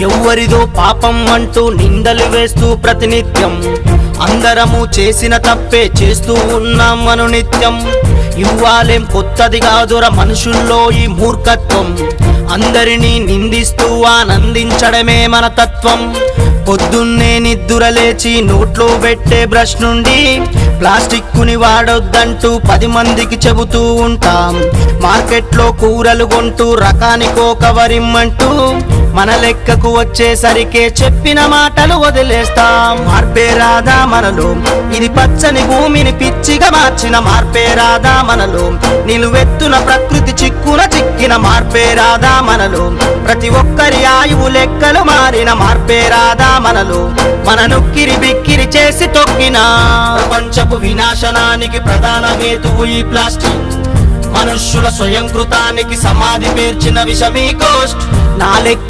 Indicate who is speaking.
Speaker 1: ఎవ్వరిదో పాపం అంటూ నిందలు వేస్తూ ప్రతినిత్యం. అందరము చేసిన తప్పే చేస్తూ ఉన్నాం మను నిత్యం. ఇవ్వాలేం కొత్తది కాదుర మనుషుల్లో ఈ మూర్ఖత్వం. అందరినీ నిందిస్తూ ఆనందించడమే మన తత్వం. పొద్దున్నే నిద్దుర లేచి నోట్లో పెట్టే బ్రష్ నుండి ప్లాస్టిక్ కుని వాడొద్దంటూ పది మందికి చెబుతూ ఉంటాం. మార్కెట్లో కూరలు కొంటూ రకానికో కవరిమ్మంటూ మన లెక్కకు వచ్చేసరికే చెప్పిన మాటలు వదిలేస్తాం. మార్పే రాదా మనలో ఇది పచ్చని భూమిని పిచ్చిగా మార్చిన మార్పే రాదా మనలో. నిలువెత్తున ప్రకృతి చిక్కున చిక్కిన మార్పే రాదా మనలో. ప్రతి ఒక్కరి ఆయువు లెక్కలు మారిన మార్పే రాదా మనలో. మన నొక్కిరి బిక్కిరి చేసి తొక్కిన. ప్రపంచపు వినాశనానికి ప్రధాన హేతువు ఈ ప్లాస్టిక్ మనుష్యుల స్వయంకృతానికి సమాధి పేర్చిన విషమీ కోస్ట్. నా లెక్క